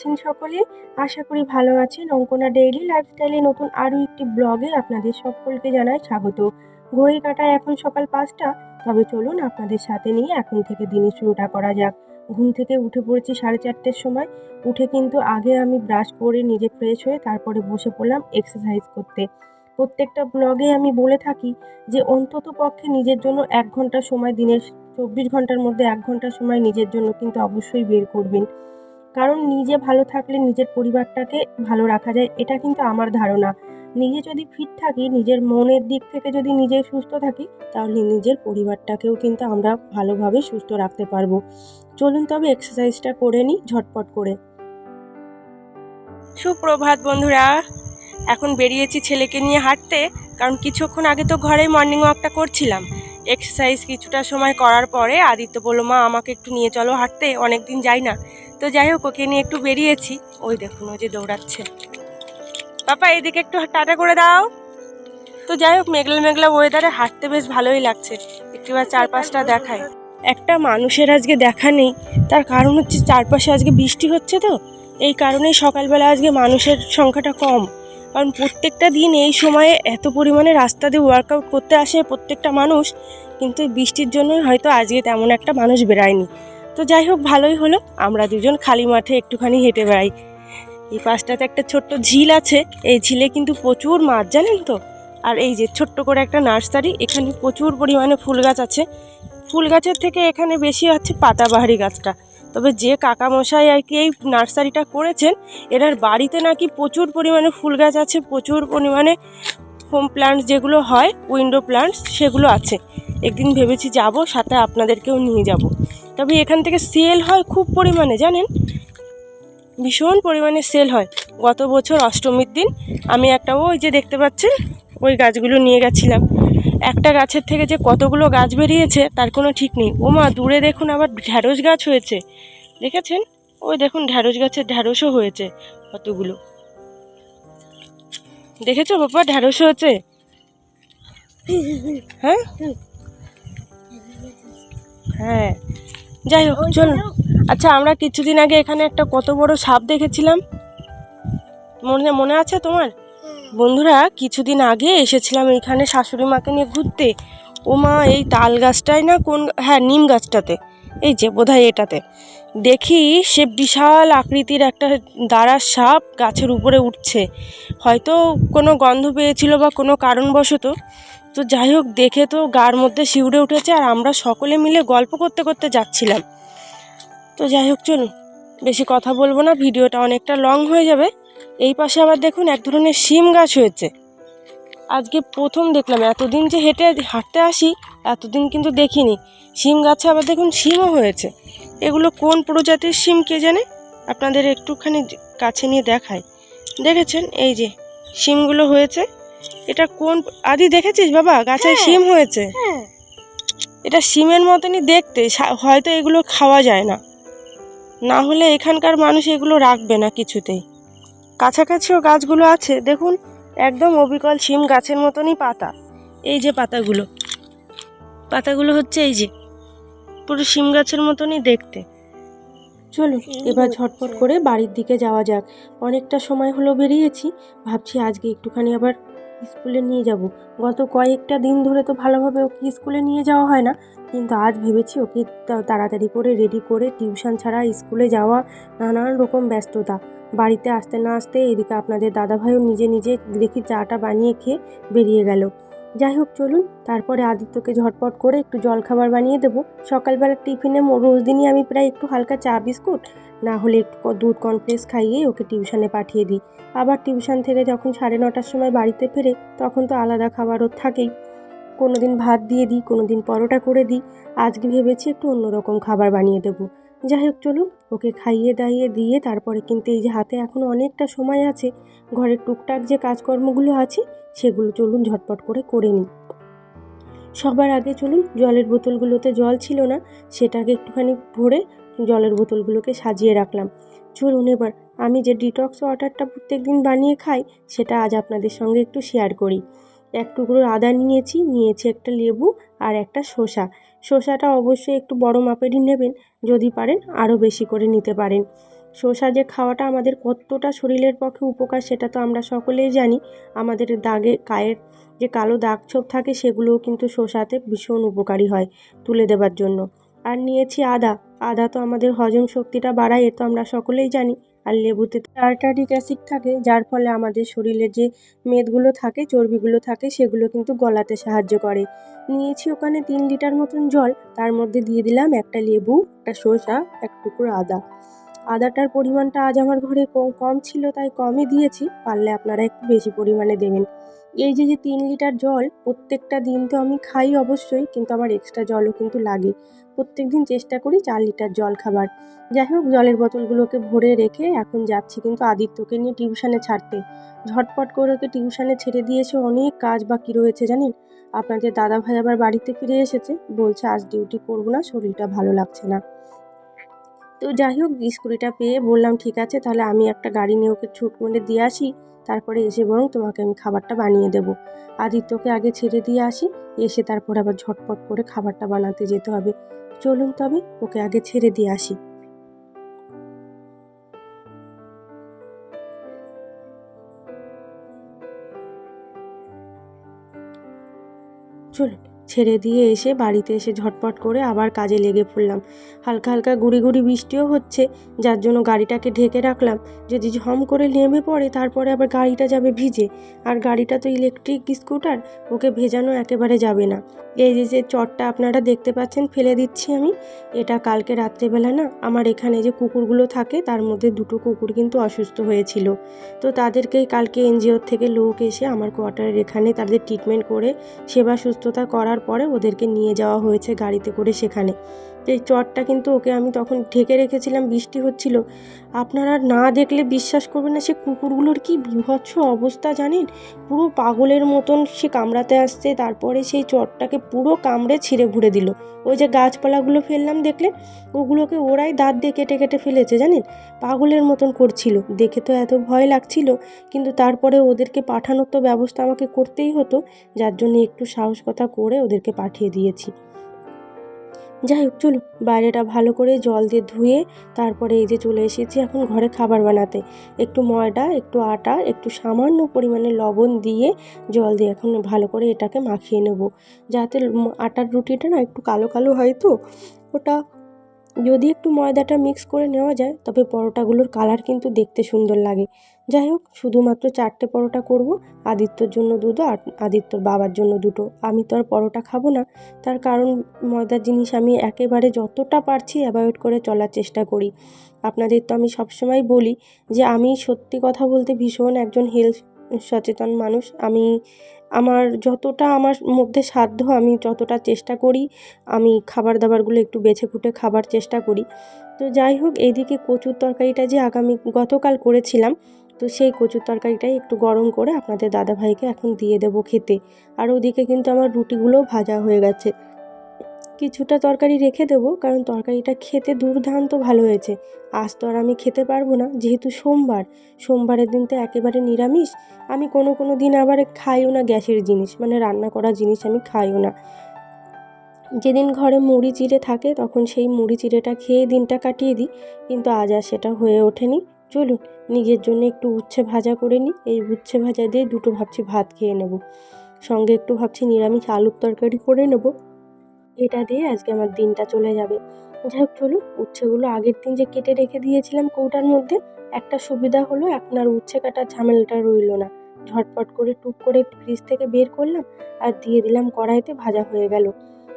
আছেন সকলে। আশা করি ভালো আছেন। অঙ্কনা ডেইলি লাইফস্টাইলে নতুন আরও একটি ব্লগে আপনাদের সকলকে জানাই স্বাগত। ঘড়ি কাটায় এখন সকাল পাঁচটা। তবে চলুন আপনাদের সাথে নিয়ে এখন থেকে দিনের শুরুটা করা যাক। ঘুম থেকে উঠে পড়েছি সাড়ে চারটের সময়। উঠে কিন্তু আগে আমি ব্রাশ করে নিজে ফ্রেশ হয়ে তারপরে বসে পড়লাম এক্সারসাইজ করতে। প্রত্যেকটা ব্লগে আমি বলে থাকি যে, অন্তত পক্ষে নিজের জন্য এক ঘণ্টা সময় দিনের, চব্বিশ ঘণ্টার মধ্যে এক ঘণ্টা সময় নিজের জন্য কিন্তু অবশ্যই বের করবেন। কারণ নিজে ভালো থাকলে নিজের পরিবারটাকে ভালো রাখা যায়, এটা কিন্তু আমার ধারণা। নিজে যদি ফিট থাকি, নিজের মনের দিক থেকে যদি নিজে সুস্থ থাকি, তাহলে নিজের পরিবারটাকেও কিন্তু আমরা ভালোভাবে সুস্থ রাখতে পারব। চলুন তবে এক্সারসাইজটা করে নিই ঝটপট করে। সুপ্রভাত বন্ধুরা, এখন বেরিয়েছি ছেলেকে নিয়ে হাঁটতে, কারণ কিছুক্ষণ আগে তো ঘরে মর্নিং ওয়াকটা করছিলাম। এক্সারসাইজ কিছুটা সময় করার পরে আদিত্য বলল, মা, আমাকে একটু নিয়ে চলো হাঁটতে অনেক দিন যাই না। তো যাই হোক, ওকে নিয়ে একটু বেরিয়েছি। ওই দেখুন, ওই যে দৌড়াচ্ছে। পাপা, এদিকে একটু টাটা করে দাও। তো যাই হোক, মেঘলা মেঘলা ওয়েদারে হাঁটতে বেশ ভালোই লাগছে। একটু এবার চারপাশটা দেখায়। একটা মানুষের আজকে দেখা নেই। তার কারণ হচ্ছে চারপাশে আজকে বৃষ্টি হচ্ছে তো। এই কারণেই সকালবেলা আজকে মানুষের সংখ্যাটা কম। কারণ প্রত্যেকটা দিন এই সময়ে এত পরিমাণে রাস্তা দিয়ে ওয়ার্কআউট করতে আসে প্রত্যেকটা মানুষ। কিন্তু বৃষ্টির জন্যই হয়তো আজকে তেমন একটা মানুষ বেরায়নি। তো যাই হোক, ভালোই হলো। আমরা দুজন খালি মাঠে একটুখানি হেঁটে বেড়াই। এই পাশটাতে একটা ছোট্ট ঝিল আছে। এই ঝিলে কিন্তু প্রচুর মাছ, জানেন তো? আর এই যে ছোট্ট করে একটা নার্সারি, এখানে প্রচুর পরিমাণে ফুল গাছ আছে। ফুল গাছের থেকে এখানে বেশি হচ্ছে পাতাবাহারি গাছটা। তবে যে কাকা মশাই আর কি এই নার্সারিটা করেছেন, এনার বাড়িতে নাকি প্রচুর পরিমাণে ফুল গাছ আছে, প্রচুর পরিমাণে হোম প্ল্যান্টস যেগুলো হয় উইন্ডো প্ল্যান্টস সেগুলো আছে। একদিন ভেবেছি যাব, সাথে আপনাদেরকেও নিয়ে যাব। তবে এখান থেকে সেল হয় খুব পরিমাণে, জানেন? ভীষণ পরিমাণে সেল হয়। গত বছর অষ্টমীর দিন আমি একটা, ওই যে দেখতে পাচ্ছেন, ওই গাছগুলো নিয়ে গেছিলাম। একটা গাছের থেকে যে কতগুলো গাছ বেরিয়েছে, তার কোনো ঠিক নেই। ওমা দূরে দেখুন আবার ঢ্যাঁড়স গাছ হয়েছে। দেখেছেন? ওই দেখুন ঢ্যাঁড়স গাছের ঢ্যাঁড়সও হয়েছে কতগুলো। দেখেছ বাবা, ঢ্যাঁড়স হয়েছে? হ্যাঁ? হ্যাঁ। যাই হোক চলুন। আচ্ছা আমরা কিছুদিন আগে এখানে একটা কত বড় সাপ দেখেছিলাম। মনে মনে আছে তোমার? বন্ধুরা কিছুদিন আগে এসেছিলাম এখানে শাশুড়ি মাকে নিয়ে ঘুরতে। ও মা এই তাল গাছটায় না কোন হ্যাঁ নিম গাছটাতে। এই যে বোধহয় এটাতে। দেখি সে বিশাল আকৃতির একটা দাঁড়ার সাপ গাছের উপরে উঠছে। হয়তো কোনো গন্ধ পেয়েছিল বা কোনো কারণবশত তো যাই হোক দেখে তো গার মধ্যে শিউরে উঠেছে আর আমরা সকলে মিলে গল্প করতে করতে যাচ্ছিলাম। তো যাই হোক চলুন, বেশি কথা বলব না, ভিডিওটা অনেকটা লং হয়ে যাবে। এই পাশে আবার দেখুন, এক ধরনের শিম গাছ হয়েছে। আজকে প্রথম দেখলাম, এতদিন যে হেঁটে হাঁটতে আসি, এতদিন কিন্তু দেখিনি। শিম গাছে আবার দেখুন, শিমও হয়েছে। এগুলো কোন প্রজাতির শিম কে জানে? আপনাদের একটুখানি কাছে নিয়ে দেখায় দেখেছেন? এই যে, শিমগুলো হয়েছে। এটা কোন আদি দেখেছিস বাবা? গাছে হ্যাঁ। শিম হয়েছে। হ্যাঁ। এটা শিমের মতনই দেখতে হয়তো এগুলো খাওয়া যায় না। না হলে এখানকার মানুষ এগুলো রাখবে না কিছুতেই। কাছাকাছিও গাছগুলো আছে দেখুন একদম অবিকল শিম গাছের মতনই পাতা। এই যে পাতাগুলো। পাতাগুলো হচ্ছে এই যে পুরো শিম গাছের মতনই দেখতে। চলুন এবার ঝটপট করে বাড়ির দিকে যাওয়া যাক। অনেকটা সময় হলো বেরিয়েছি ভাবছি আজকে একটুখানি আবার স্কুলে নিয়ে যাব। গত কয়েকটা দিন ধরে তো ভালোভাবে ওকে স্কুলে নিয়ে যাওয়া হয় না। কিন্তু আজ ভেবেছি ওকে তাড়াতাড়ি করে রেডি করে টিউশন ছাড়া স্কুলে যাওয়া নানান রকম ব্যস্ততা। বাড়িতে আসতে না আসতে এদিকে আপনাদের দাদাভাইও নিজে নিজে দেখি চাটা বানিয়ে খেয়ে বেরিয়ে গেল। যাই হোক, চলুন। তারপরে আদিত্যকে ঝটপট করে একটু জলখাবার বানিয়ে দেবো। সকালবেলা টিফিনে রোজ দিনই আমি প্রায় একটু হালকা চা, বিস্কুট, না হলে একটু দুধ কর্নফ্লেক্স খাইয়ে ওকে টিউশনে পাঠিয়ে দিই। আবার টিউশন থেকে যখন সাড়ে নটার সময় বাড়িতে ফেরে, তখন তো আলাদা খাবারও থাকেই। কোনো দিন ভাত দিয়ে দিই কোনো দিন পরোটা করে দিই। আজকে ভেবেছি একটু অন্যরকম খাবার বানিয়ে দেবো। যাই হোক, চলুন। ওকে খাইয়ে দাইয়ে দিয়ে তারপরে কিন্তু এই যে হাতে এখনও অনেকটা সময় আছে, ঘরের টুকটাক যে কাজকর্মগুলো আছে সেগুলো চলুন ঝটপট করে করে নিই। সবার আগে চলুন জলের বোতলগুলোতে জল ছিল না, সেটাকে একটুখানি ভরে জলের বোতলগুলোকে সাজিয়ে রাখলাম। চলুন এবার, আমি যে ডিটক্স ওয়াটারটা প্রত্যেক দিন বানিয়ে খাই, সেটা আজ আপনাদের সঙ্গে একটু শেয়ার করি। এক টুকরো আদা নিয়েছি নিয়েছি একটা লেবু আর একটা শসা। শসাটা অবশ্যই একটু বড় মাপেরই নেবেন, যদি পারেন আরও বেশি করে নিতে পারেন। শসা যে খাওয়াটা আমাদের কতটা শরীরের পক্ষে উপকার সেটা তো আমরা সকলেই জানি। আমাদের দাগে, গায়ের যে কালো দাগ ছোপ থাকে সেগুলোও কিন্তু শসাতে ভীষণ উপকারী হয় তুলে দেবার জন্য। আর নিয়েছি আদা। আদা তো আমাদের হজম শক্তিটা বাড়ায়, এ তো আমরা সকলেই জানি। আর লেবুতে টার্টারিক অ্যাসিড থাকে, যার ফলে আমাদের শরীরে যে মেদগুলো থাকে, চর্বিগুলো থাকে, সেগুলো কিন্তু গলাতে সাহায্য করে। নিয়েছি ওখানে তিন লিটার মতন জল, তার মধ্যে দিয়ে দিলাম একটা লেবু, একটা শসা, এক টুকরো আদা। আদাটার পরিমাণটা আজ আমার ঘরে কম ছিল, তাই কমই দিয়েছি। পারলে আপনারা একটু বেশি পরিমাণে দেবেন। এই যে যে তিন লিটার জল, প্রত্যেকটা দিন তো আমি খাই অবশ্যই, কিন্তু আমার এক্সট্রা জলও কিন্তু লাগে। প্রত্যেক দিন চেষ্টা করি চার লিটার জল খাবার। যাই হোক, জলের বোতলগুলোকে ভরে রেখে এখন যাচ্ছি কিন্তু আদিত্যকে নিয়ে টিউশনে ছাড়তে। ঝটপট করে ওকে টিউশনে ছেড়ে দিয়েছে অনেক কাজ বাকি রয়েছে, জানেন? আপনাদের দাদা ভাই আবার বাড়িতে ফিরে এসেছে। বলছে, আজ ডিউটি করব না, শরীরটা ভালো লাগছে না। তো যাই হোক স্কুটিটা পেয়ে বললাম, ঠিক আছে, তাহলে আমি একটা গাড়ি নিয়ে ওকে ছুট করে দিয়ে আসি। তারপরে এসে বরং তোমাকে আমি খাবারটা বানিয়ে দেবো। আদিত্যকে আগে ছেড়ে দিয়ে আসি, এসে তারপর আবার ঝটপট করে খাবারটা বানাতে যেতে হবে। চলুন তবে, ওকে আগে ছেড়ে দিয়ে আসি। চলুন। ছেড়ে দিয়ে এসে বাড়িতে এসে ঝটপট করে আবার কাজে লেগে পড়লাম। হালকা হালকা গুড়ি গুড়ি বৃষ্টিও হচ্ছে, যার জন্য গাড়িটাকে ঢেকে রাখলাম। যদি ঝম করে নেমে পড়ে, তারপরে আবার গাড়িটা যাবে ভিজে। আর গাড়িটা তো ইলেকট্রিক স্কুটার, ওকে ভেজানো একেবারে যাবে না। এই যে যে চটটা আপনারা দেখতে পাচ্ছেন, ফেলে দিচ্ছি আমি। এটা কালকে রাত্রেবেলা না, আমার এখানে যে কুকুরগুলো থাকে, তার মধ্যে দুটো কুকুর কিন্তু অসুস্থ হয়েছিল। তো তাদেরকেই কালকে এনজিওর থেকে লোক এসে আমার কোয়ার্টারের এখানে তাদের ট্রিটমেন্ট করে, সেবা সুস্থতা করার পরে ওদেরকে নিয়ে যাওয়া হয়েছে গাড়িতে করে সেখানে। এই চটটা কিন্তু ওকে আমি তখন ঢেকে রেখেছিলাম, বৃষ্টি হচ্ছিল। আপনারা না দেখলে বিশ্বাস করবেন না, সে কুকুরগুলোর কি বিভৎস অবস্থা জানেন? পুরো পাগলের মতন সে কামড়াতে আসছে, তারপরে সেই চটটাকে পুরো কামড়ে ছিঁড়ে ঘুরে দিল। ওই যে গাছপালাগুলো ফেললাম দেখলে, ওগুলোকে ওরাই দাঁত দিয়ে কেটে কেটে ফেলেছে জানেন? পাগলের মতন করছিল। দেখে তো এত ভয় লাগছিল, কিন্তু তারপরে ওদেরকে পাঠানোর তো ব্যবস্থা আমাকে করতেই হতো, যার জন্য একটু সাহস কথা করে ওদেরকে পাঠিয়ে দিয়েছি। যাই হোক, চলুন। বাইরেটা ভালো করে জল দিয়ে ধুয়ে তারপরে এই যে চলে এসেছি এখন ঘরে খাবার বানাতে। একটু ময়দা, একটু আটা, একটু সামান্য পরিমাণে লবণ দিয়ে জল দিয়ে এখন ভালো করে এটাকে মাখিয়ে নেব। যাতে আটার রুটিটা না একটু কালো কালো হয় তো, ওটা যদি একটু ময়দাটা মিক্স করে নেওয়া যায়, তবে পরোটাগুলোর কালার কিন্তু দেখতে সুন্দর লাগে। যাই হোক, শুধুমাত্র চারটে পরোটা করব। আদিত্যর জন্য দুটো আর আদিত্যর বাবার জন্য দুটো। আমি তো আর পরোটা খাব না। তার কারণ, ময়দার জিনিস আমি একেবারে যতটা পারছি অ্যাভয়েড করে চলার চেষ্টা করি। আপনাদের তো আমি সবসময় বলি যে, আমি সত্যি কথা বলতে ভীষণ একজন হেলথ সচেতন মানুষ। আমি, আমার যতটা আমার মধ্যে সাধ্য, আমি যতটা চেষ্টা করি, আমি খাবার দাবারগুলো একটু বেছে খুঁটে খাবার চেষ্টা করি। তো যাই হোক এইদিকে কচুর তরকারিটা যে আগামী, গতকাল করেছিলাম তো সেই কচুর তরকারিটাই একটু গরম করে আপনাদের দাদাভাইকে এখন দিয়ে দেবো খেতে। আর ওদিকে কিন্তু আমার রুটিগুলোও ভাজা হয়ে গেছে। কিছুটা তরকারি রেখে দেবো, কারণ তরকারিটা খেতে দুর্দান্ত ভালো হয়েছে। আজ তো আর আমি খেতে পারব না, যেহেতু সোমবার। সোমবারের দিন তো একেবারে নিরামিষ। আমি কোনো কোনো দিন আবার খাইও না গ্যাসের জিনিস মানে রান্না করা জিনিস আমি খাইও না। যেদিন ঘরে মুড়ি চিড়ে থাকে, তখন সেই মুড়ি চিড়েটা খেয়ে দিনটা কাটিয়ে দিই, কিন্তু আজ আর সেটা হয়ে ওঠেনি। চলুন নিজের জন্য একটু উচ্ছে ভাজা করে নিই। এই উচ্ছে ভাজা দিয়ে দুটো ভাবছি ভাত খেয়ে নেব। সঙ্গে একটু ভাবছি নিরামিষ আলুর তরকারি করে নেব। এটা দিয়ে আজকে আমার দিনটা চলে যাবে। যাই হোক, চলুন, উচ্ছেগুলো আগের দিন যে কেটে রেখে দিয়েছিলাম কৌটার মধ্যে, একটা সুবিধা হলো এখন আর উচ্ছে কাটার ঝামেলাটা রইল না। ঝটপট করে টুক করে ফ্রিজ থেকে বের করলাম আর দিয়ে দিলাম কড়াইতে, ভাজা হয়ে গেল।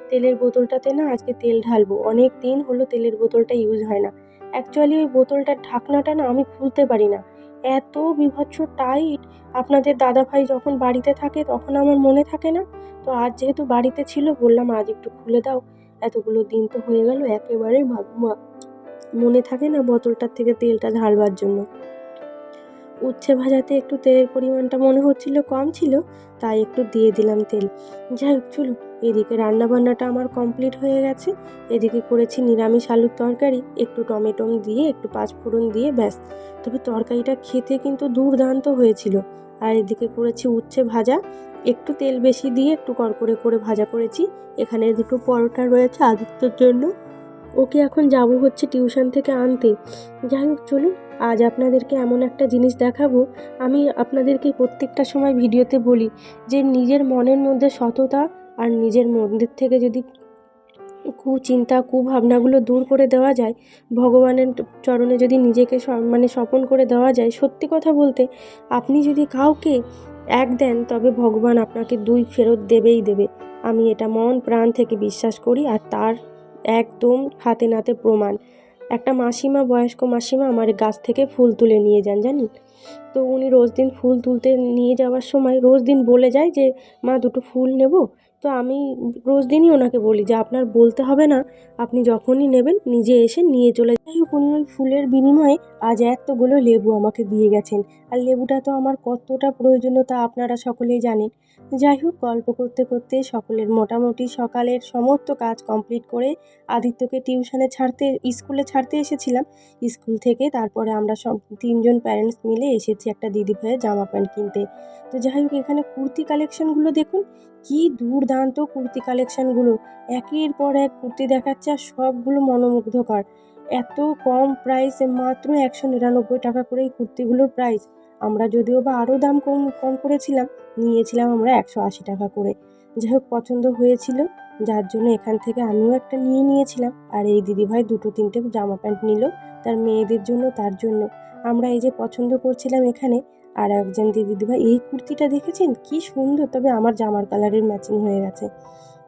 তেলের বোতলটাতে না আজকে তেল ঢালবো। অনেক দিন হলো তেলের বোতলটা ইউজ হয় না। অ্যাকচুয়ালি ওই বোতলটার ঢাকনাটা না আমি খুলতে পারি না। এত বিভৎস টাইট আপনাদের দাদাভাই যখন বাড়িতে থাকে, তখন আমার মনে থাকে না? তো আজ যেহেতু বাড়িতে ছিল, বললাম আজ একটু খুলে দাও। এতগুলো দিন তো হয়ে গেল, একেবারে মনে থাকে না বোতলটার থেকে তেলটা ঢালবার জন্য। উচ্ছে ভাজাতে একটু তেলের পরিমাণটা মনে হচ্ছিল, কম ছিল, তাই একটু দিয়ে দিলাম তেল। যাই হোক, চলুন। এদিকে রান্নাবান্নাটা আমার কমপ্লিট হয়ে গেছে। এদিকে করেছি নিরামিষ আলুর তরকারি, একটু টমেটো দিয়ে, একটু পাঁচফোড়ন দিয়ে, ব্যাস। তবে তরকারিটা খেতে কিন্তু দুর্দান্ত হয়েছিল। আর এদিকে করেছি উচ্ছে ভাজা, একটু তেল বেশি দিয়ে একটু কড়কড়ে করে ভাজা করেছি। এখানে দুটো পরোটা রয়েছে আদিত্যর জন্য। ওকে এখন যাব হচ্ছে টিউশন থেকে আনতে। যাই হোক, চলুন, আজ আপনাদেরকে এমন একটা জিনিস দেখাবো। আমি আপনাদেরকে প্রত্যেকটা সময় ভিডিওতে বলি যে নিজের মনের মধ্যে সততা আর নিজের মন্দির থেকে যদি কুচিন্তা, কুভাবনাগুলো দূর করে দেওয়া যায়, ভগবানের চরণে যদি নিজেকে মানে স্বপন করে দেওয়া যায়, সত্যি কথা বলতে আপনি যদি কাউকে এক দেন, তবে ভগবান আপনাকে দুই ফেরত দেবেই দেবে। আমি এটা মন, প্রাণ থেকে বিশ্বাস করি, আর তার একদম হাতে নাতে প্রমাণ। একটা মাসিমা, বয়স্ক মাসিমা আমার গাছ থেকে ফুল তুলে নিয়ে যান, জানেন? তো উনি রোজ দিন ফুল তুলতে নিয়ে যাওয়ার সময় রোজ দিন বলে যায় যে, মা, দুটো ফুল নেব? তো আমি রোজ দিনই ওনাকে বলি যে আপনার বলতে হবে না, আপনি যখনই নেবেন নিজে এসে নিয়ে চলে যাই হোক, উনি ওই ফুলের বিনিময়ে আজ এতগুলো লেবু আমাকে দিয়ে গেছেন। আর লেবুটা তো আমার কতটা প্রয়োজনীয় তা আপনারা সকলেই জানেন। যাই হোক, গল্প করতে করতে সকলের মোটামুটি সকালের সমস্ত কাজ কমপ্লিট করে আদিত্যকে টিউশনে ছাড়তে, স্কুলে ছাড়তে এসেছিলাম। স্কুল থেকে তারপরে আমরা সব তিনজন প্যারেন্টস মিলে এসেছি একটা দিদি ভাইয়ের জামা প্যান্ট কিনতে। তো যাই হোক, এখানে কুর্তি কালেকশনগুলো দেখুন, কি দুর্দান্ত কুর্তি কালেকশানগুলো। একের পর এক কুর্তি দেখাচ্ছে আর সবগুলো মনোমুগ্ধকর। এত কম প্রাইসে মাত্র একশো নিরানব্বই টাকা করে এই কুর্তিগুলোর প্রাইস। আমরা যদিও বা আরও দাম কম কম করেছিলাম, নিয়েছিলাম আমরা একশো আশি টাকা করে। যাই হোক পছন্দ হয়েছিল, যার জন্য এখান থেকে আমিও একটা নিয়ে নিয়েছিলাম। আর এই দিদিভাই দুটো তিনটে জামা প্যান্ট নিল, তার মেয়েদের জন্য, তার জন্য। আমরা এই যে পছন্দ করছিলাম এখানে আর একজন দিদিভাই এই কুর্তিটা দেখেছেন? কি সুন্দর। তবে আমার জামার কালারের ম্যাচিং হয়ে গেছে।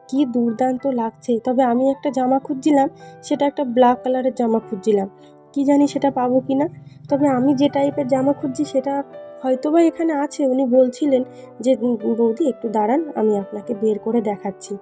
কি দুর্দান্ত লাগছে। তবে আমি একটা জামা খুঁজছিলাম, সেটা একটা ব্ল্যাক কালারের জামা খুঁজছিলাম। কি জানি সেটা পাবো কি না তবে আমি যে টাইপের জামা খুঁজছি, সেটা হয়তোবা এখানে আছে। উনি বলছিলেন যে বৌদি, একটু দাঁড়ান, আমি আপনাকে বের করে দেখাচ্ছি।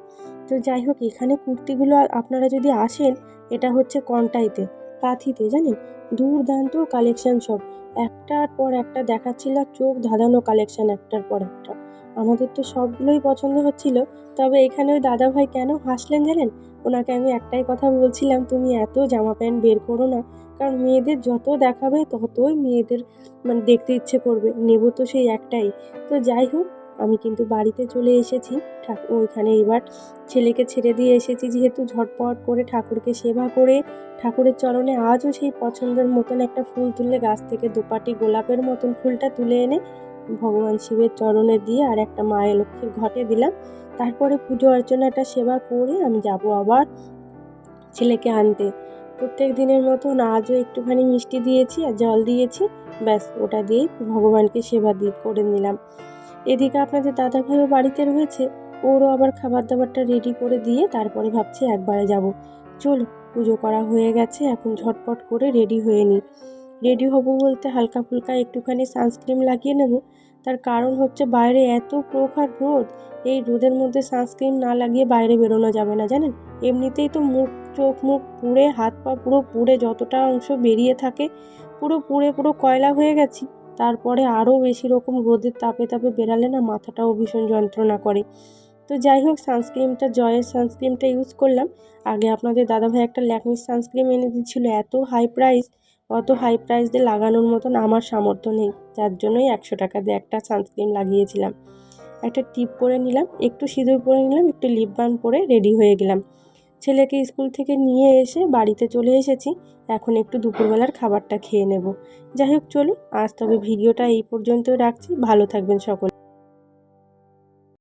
তো যাই হোক, এখানে কুর্তিগুলো আপনারা যদি আসেন, এটা হচ্ছে কন্টাইতে, কাঁথিতে, জানেন? দুর্দান্ত কালেকশন সব। একটার পর একটা দেখাচ্ছিল চোখ ধাঁধানো কালেকশন একটার পর একটা। আমাদের তো সবগুলোই পছন্দ হচ্ছিল, তবে এখানে ওই দাদাভাই কেন হাসলেন জানেন? ওনাকে আমি একটাই কথা বলছিলাম, তুমি এত জামা প্যান্ট বের করো না, কারণ মেয়েদের যত দেখাবে ততই মেয়েদের মানে দেখতে ইচ্ছে করবে, নেব তো সেই একটাই। তো যাই হোক আমি কিন্তু বাড়িতে চলে এসেছি। ওইখানে এবার ছেলেকে ছেড়ে দিয়ে এসেছি যেহেতু ঝটপট করে ঠাকুরকে সেবা করে। ঠাকুরের চরণে আজও সেই পছন্দের মতন একটা ফুল তুলে গাছ থেকে দুপাটি গোলাপের মতন ফুলটা তুলে এনে ভগবান শিবের চরণে দিয়ে আর একটা মায়ের লক্ষ্মীর ঘটে দিলাম। তারপরে পুজো অর্চনাটা সেবা করে আমি যাব আবার ছেলেকে আনতে। প্রত্যেক দিনের মতন আজও একটুখানি মিষ্টি দিয়েছি আর জল দিয়েছি। ব্যাস, ওটা দিয়েই ভগবানকে সেবা দিয়ে করে নিলাম। এদিকে আপনাদের দাদাভাইও বাড়িতে রয়েছে, ওরও আবার খাবার দাবারটা রেডি করে দিয়ে তারপরে ভাবছি একবারে যাব। চলো পুজো করা হয়ে গেছে, এখন ঝটপট করে রেডি হয়ে নিই। রেডি হব বলতে হালকা ফুলকা একটুখানি সানস্ক্রিন লাগিয়ে নেব। তার কারণ হচ্ছে বাইরে এত প্রখর রোদ, এই রোদের মধ্যে সানস্ক্রিন না লাগিয়ে বাইরে বেরোনো যাবে না, জানেন? এমনিতেই তো মুখ, চোখ, মুখ পুড়ে হাত পা পুরো পুড়ে, যতটা অংশ বেরিয়ে থাকে, পুরো পুড়ে পুরো কয়লা হয়ে গেছি। তারপরে আরও বেশি রকম রোদের তাপে তাপে বেরালে না মাথাটাও ভীষণ যন্ত্রণা করে। তো যাই হোক সানস্ক্রিনটা জয়ের সানস্ক্রিনটা ইউজ করলাম। আগে আপনাদের দাদাভাই একটা ল্যাকমির সানস্ক্রিন এনে দিচ্ছিল এত হাই প্রাইস অত হাই প্রাইস দিয়ে লাগানোর মতন আমার সামর্থ্য নেই। যার জন্যই একশো টাকা দিয়ে একটা সানস্ক্রিন লাগিয়েছিলাম। একটা টিপ পরে নিলাম, একটু সিঁদুর পরে নিলাম, একটু লিপ বাম পরে রেডি হয়ে গেলাম। ছেলেকে স্কুল থেকে নিয়ে এসে বাড়িতে চলে এসেছি। এখন একটু দুপুরবেলার খাবারটা খেয়ে নেব। যাই হোক, চলুন, আজ তবে ভিডিওটা এই পর্যন্ত রাখছি। ভালো থাকবেন সকলে।